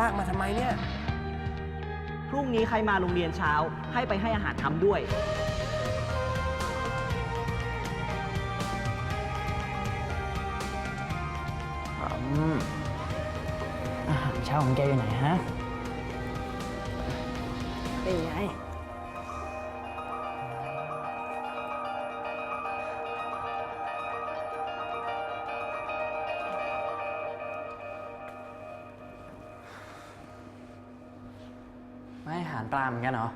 ลากมาทำไมเนี่ย พรุ่งนี้ใครมาโรงเรียนเช้า ให้ไปให้อาหารทำด้วย อาหารเช้าของแกอยู่ไหนฮะนี่ไงาหารปลาเหมือนกันเหรอ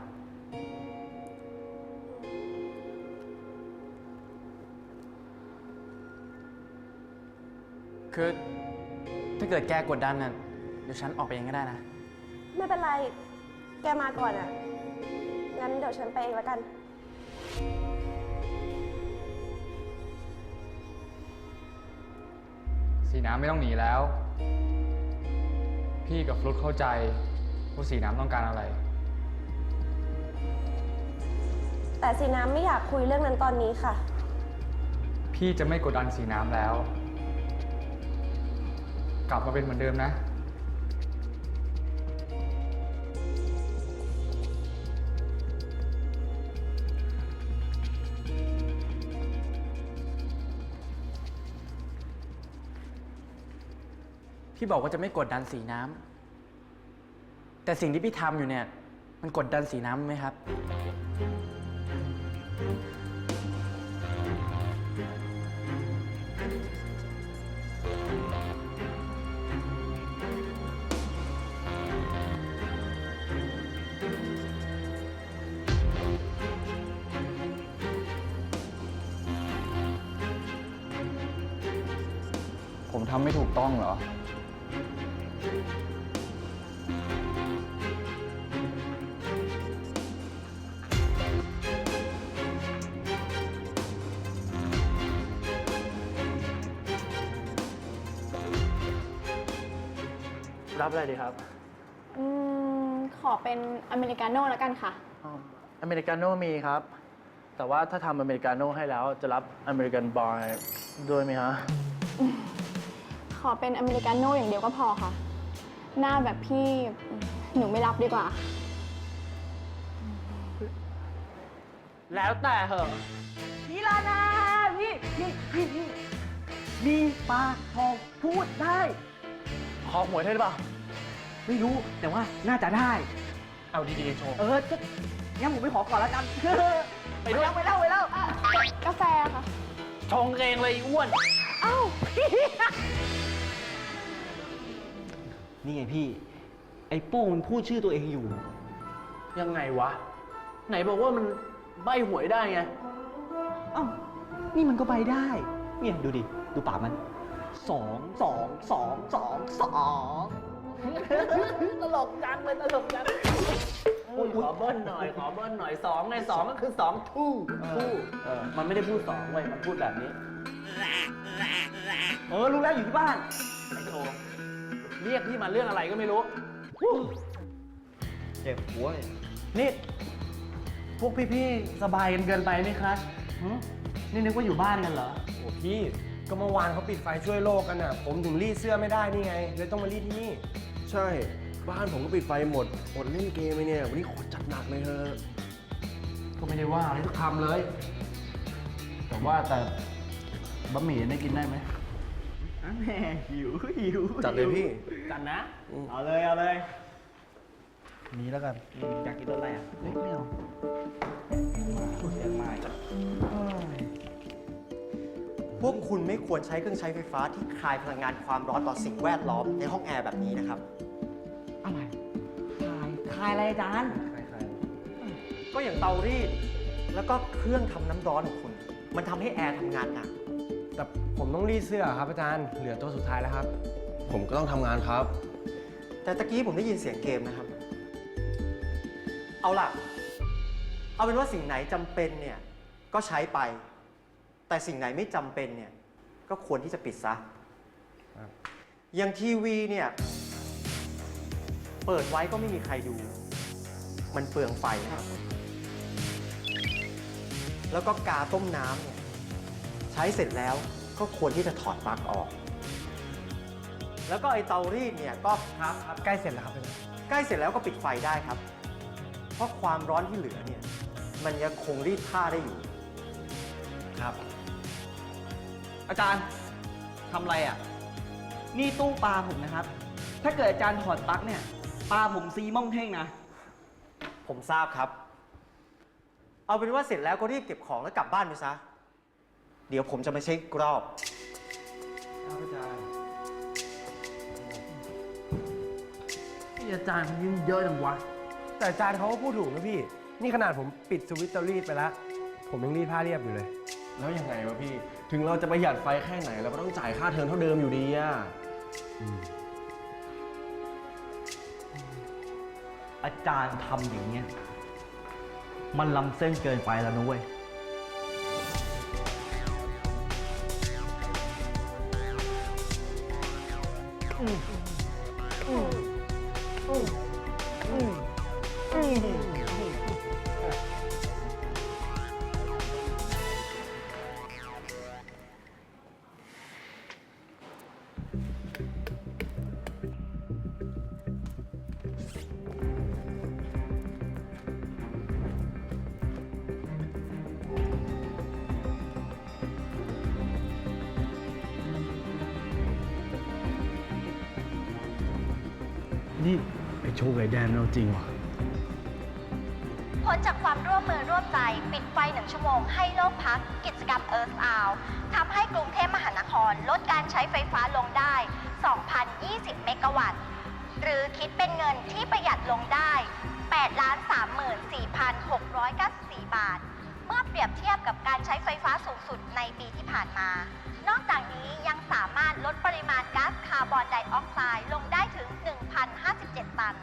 คือถ้าเกิดแกกดดันน่ะเดี๋ยวฉันออกไปเองก็ได้นะ ไม่เป็นไร แกมาก่อนอะ งั้นเดี๋ยวฉันไปเองแล้วกัน สีน้ำไม่ต้องหนีแล้ว พี่กับฟลุตเข้าใจว่าสีน้ำต้องการอะไร แต่สีน้ำไม่อยากคุยเรื่องนั้นตอนนี้ค่ะ พี่จะไม่กดดันสีน้ำแล้ว กลับมาเป็นเหมือนเดิมนะ พี่บอกว่าจะไม่กดดันสีน้ำ แต่สิ่งที่พี่ทำอยู่เนี่ย มันกดดันสีน้ำไหมครับ ผมทำไม่ถูกต้องเหรอ รับอะไรดีครับอืมขอเป็นอเมริกาโน่แล้วกันค่ะอ๋ออเมริกาโน่มีครับ แต่ว่าถ้าทำอเมริกาโน่ให้แล้วจะรับอเมริกันบอยด้วยไหมฮะขอเป็นอเมริกาโน่อย่างเดียวก็พอค่ะ หน้าแบบพี่หนูไม่รับดีกว่า แล้วแต่เหอะพี่ลานาพี่พี่พี่พี่มีปากทองพูดได้ ขอหวยได้หรือเปล่า ไม่รู้แต่ว่าน่าจะได้ เอาดีๆโชว์ เออจะงั้นผมไปขอก่อนแล้วกัน ไปแล้วไปแล้วไปแล้วกาแฟค่ะ ชงเองเลยอ้วน เอ้า นี่ไงพี่ ไอ้โป้งมันพูดชื่อตัวเองอยู่ ยังไงวะ ไหนบอกว่ามันใบหวยได้ไง เอ้านี่มันก็ไปได้ เนี่ยดูดิ ดูปากมัน สองสองสองสองสองตลกจังเลยตลกจังอุ้ยขอเบิ้ลหน่อยขอเบิ้ลหน่อยสองไงสองก็คือสองทู่ทู่เออมันไม่ได้พูดสองเว้ยมันพูดแบบนี้ เออรู้แล้วอยู่ที่บ้านไอ้โชว์เรียกพี่มาเรื่องอะไรก็ไม่รู้เจ็บหัวนี่พวกพี่ๆสบายกันเกินไปไหมครับหึนี่นึกว่าอยู่บ้านกันเหรอโอ้พี่ ก็เมื่อวานเขาปิดไฟช่วยโลกกันอะ ผมถึงรีดเสื้อไม่ได้นี่ไงเลยต้องมารีดที่นี่ ใช่ บ้านผมก็ปิดไฟหมดอดเล่นเกมไปเนี่ย วันนี้ขอจัดหนักเลยเถอะก็ไม่ได้ว่าอะไรทุกคำเลย แต่ว่าแต่บะหมี่ได้กินได้ไหมแม่หิวหิวจัดเลยพี่ จัดนะ เอาเลย เอาเลย นี้แล้วกันอยากกินรสอะไรอะเล็กไม่เอาเสียงมาจ้ะ พวกคุณไม่ควรใช้เครื่องใช้ไฟฟ้าที่คายพลังงานความร้อนต่อสิ่งแวดล้อมในห้องแอร์แบบนี้นะครับ อะไรคายคายอะไรอาจารย์ ก็อย่างเตารีด แล้วก็เครื่องทำน้ำร้อนของคุณ มันทำให้แอร์ทำงานหนัก แต่ผมต้องรีดเสื้อครับอาจารย์ เหลือตัวสุดท้ายแล้วครับ ผมก็ต้องทำงานครับ แต่ตะกี้ผมได้ยินเสียงเกมนะครับ เอาล่ะ เอาเป็นว่าสิ่งไหนจำเป็นเนี่ย ก็ใช้ไป แต่สิ่งไหนไม่จำเป็นเนี่ยก็ควรที่จะปิดซะครับ อย่างทีวีเนี่ย เปิดไว้ก็ไม่มีใครดู มันเปลืองไฟนะครับ แล้วก็กาต้มน้ำเนี่ยใช้เสร็จแล้วก็ควรที่จะถอดปลั๊กออก แล้วก็ไอเตารีดเนี่ยก็ครับครับใกล้เสร็จแล้วครับใกล้เสร็จแล้วก็ปิดไฟได้ครับ เพราะความร้อนที่เหลือเนี่ย มันยังคงรีดผ้าได้อยู่ ครับ อาจารย์ทำอะไรอะ นี่ตู้ปลาผมนะครับ ถ้าเกิดอาจารย์ถอดปลั๊กเนี่ย ปลาผมซีม่องเท่งนะ ผมทราบครับ เอาเป็นว่าเสร็จแล้วก็รีบเก็บของแล้วกลับบ้านไปซะ เดี๋ยวผมจะมาเช็คอีกรอบ ครับอาจารย์พี่อาจารย์เขายิ้มเยอะจังวะ แต่อาจารย์เขาก็พูดถูกนะพี่ นี่ขนาดผมปิดสวิตช์เตารีดไปแล้ว ผมยังรีดผ้าเรียบอยู่เลย แล้วยังไงวะพี่ ถึงเราจะประหยัดไฟแค่ไหน เราก็ต้องจ่ายค่าเทอมเท่าเดิมอยู่ดีอะอาจารย์ทำอย่างเงี้ย มันล้ำเส้นเกินไปแล้วนะเว้ย นี่ไอ้โชว์ไก่แดนเราจริงวะผลจากความร่วมมือร่วมใจ ปิดไฟหนึ่งชั่วโมงให้โลกพัก กิจกรรมเอิร์ธอาวทำให้กรุงเทพมหานครลดการใช้ไฟฟ้าลงได้ 2,020 เมกะวัตต์ หรือคิดเป็นเงินที่ประหยัดลงได้ 8 34,694 บาท เมื่อเปรียบเทียบกับการใช้ไฟฟ้าสูงสุดในปีที่ผ่านมา นอกจากนี้ยังสามารถลดปริมาณก๊าซคาร์บอนไดออกไซด์ลงได้ ตัน